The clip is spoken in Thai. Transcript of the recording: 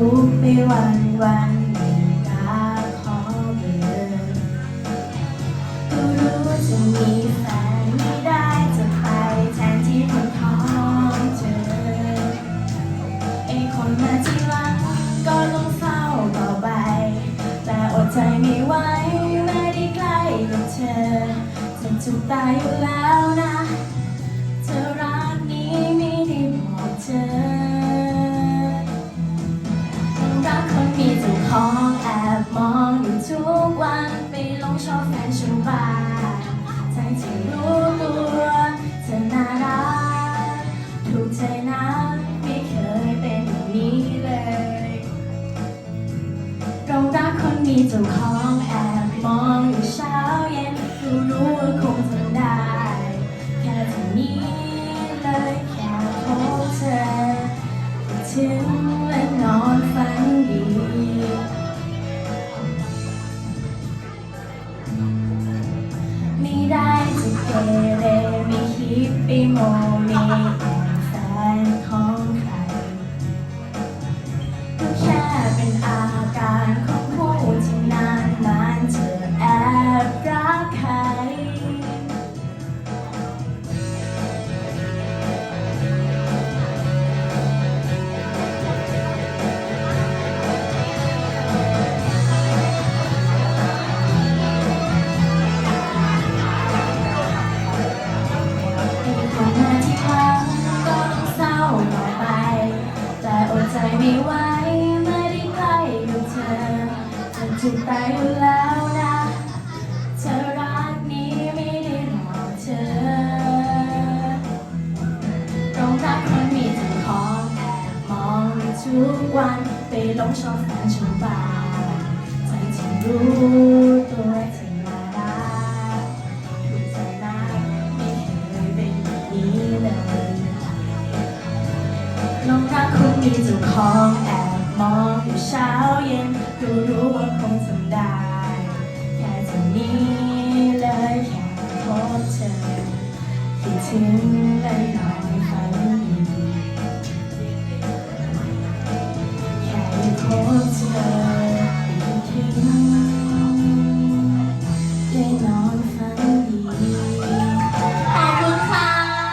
ทุกข์ไปวันวันๆไม่อยาขอเบอร์ก็รู้จะมีแฟนไม่ได้จะไปแทนที่คนของเธอไอคนมาที่หลังก็ต้องเศร้าต่อไป แต่อดใจไม่ไหวไม่ได้ใกล้กับเธอจะจุกตายอยู่แล้วนะ ชอบแฟนชาวบ้านใจที่รู้ตัวเธอน่ารักถูกใจนะไม่เคยเป็นอย่างนี้เลยเรารักคนมีเจ้าของแอบมองอยู่เช้าเย็นก็รู้ว่าคงทำได้ แค่เท่านี้เลยแค่พบเธอถึง คิด ไม่ไหวไม่ได้ใกล้กับเธอจะจุดตายแล้วนะเธอรักนี้ไม่ได้หลอกเธอต้องรักคนมีเจ้าของแอบมองทุกวันไปหลงชอบแฟนชาวบ้านใจที่รู้ตัวที่น่า ลงรักคุณมีเจ้าของแอบมองอยู่เช้าเย็นก็รู้ว่าคงทำได้ แค่จะนี้เลยแค่พบเธอคิดถึงและนอนฝันดี